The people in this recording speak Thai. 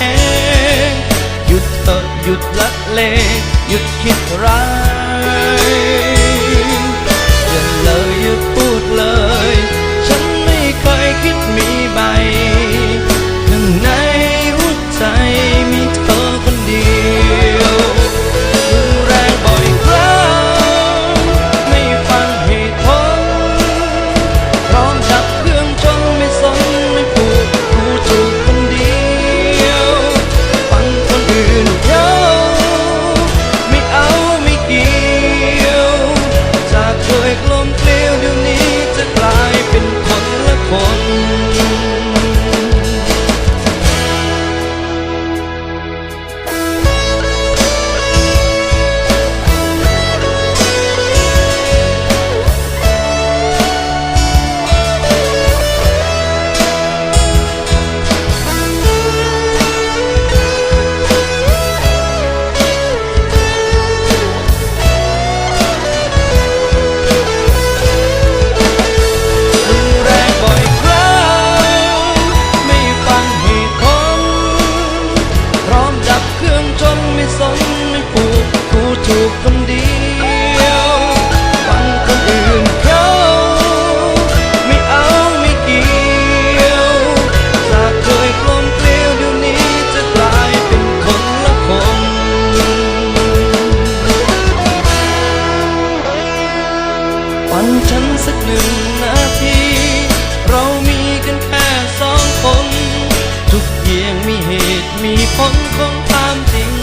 เอง หยุดเถอะหยุดละเล หยุดคิดร้าย fome สักหนึ่งนาที เรามีกันแค่สองคน ทุกเพียงมีเหตุมีผลของความจริง